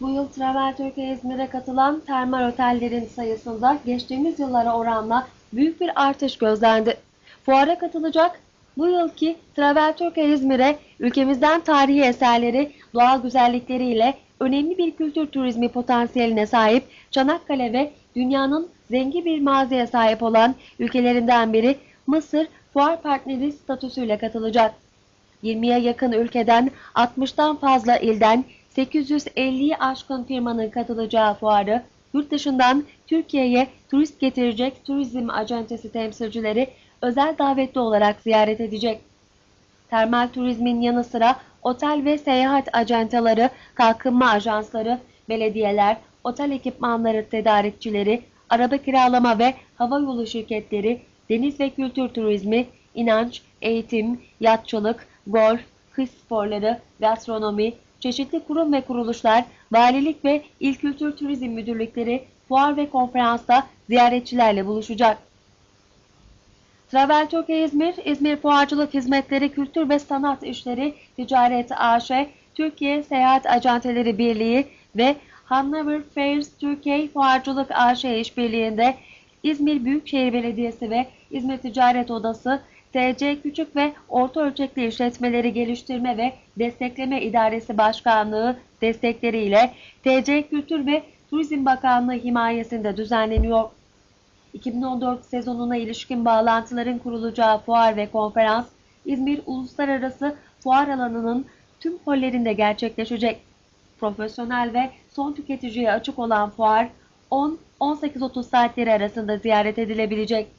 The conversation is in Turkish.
Bu yıl Travel Türkiye İzmir'e katılan termal otellerin sayısında geçtiğimiz yıllara oranla büyük bir artış gözlendi. Fuara katılacak bu yılki Travel Türkiye İzmir'e ülkemizden tarihi eserleri, doğal güzellikleriyle önemli bir kültür turizmi potansiyeline sahip Çanakkale ve dünyanın zengin bir mağazaya sahip olan ülkelerinden biri Mısır fuar partneri statüsüyle katılacak. 20'ye yakın ülkeden 60'tan fazla ilden 850'yi aşkın firmanın katılacağı fuarı yurt dışından Türkiye'ye turist getirecek turizm acentesi temsilcileri özel davetli olarak ziyaret edecek. Termal turizmin yanı sıra otel ve seyahat ajantaları, kalkınma ajansları, belediyeler, otel ekipmanları tedarikçileri, araba kiralama ve hava yolu şirketleri, deniz ve kültür turizmi, inanç, eğitim, yatçılık, golf, kış sporları, gastronomi, çeşitli kurum ve kuruluşlar, valilik ve il kültür turizm müdürlükleri fuar ve konferansta ziyaretçilerle buluşacak. Travel Türkiye İzmir, İzmir Fuarcılık Hizmetleri Kültür ve Sanat İşleri Ticaret AŞ, Türkiye Seyahat Acenteleri Birliği ve Hanover Fairs Türkiye Fuarcılık AŞ işbirliğinde İzmir Büyükşehir Belediyesi ve İzmir Ticaret Odası, TC Küçük ve Orta Ölçekli İşletmeleri Geliştirme ve Destekleme İdaresi Başkanlığı destekleriyle TC Kültür ve Turizm Bakanlığı himayesinde düzenleniyor. 2014 sezonuna ilişkin bağlantıların kurulacağı fuar ve konferans İzmir Uluslararası Fuar Alanı'nın tüm hollerinde gerçekleşecek. Profesyonel ve son tüketiciye açık olan fuar 10-18.30 saatleri arasında ziyaret edilebilecek.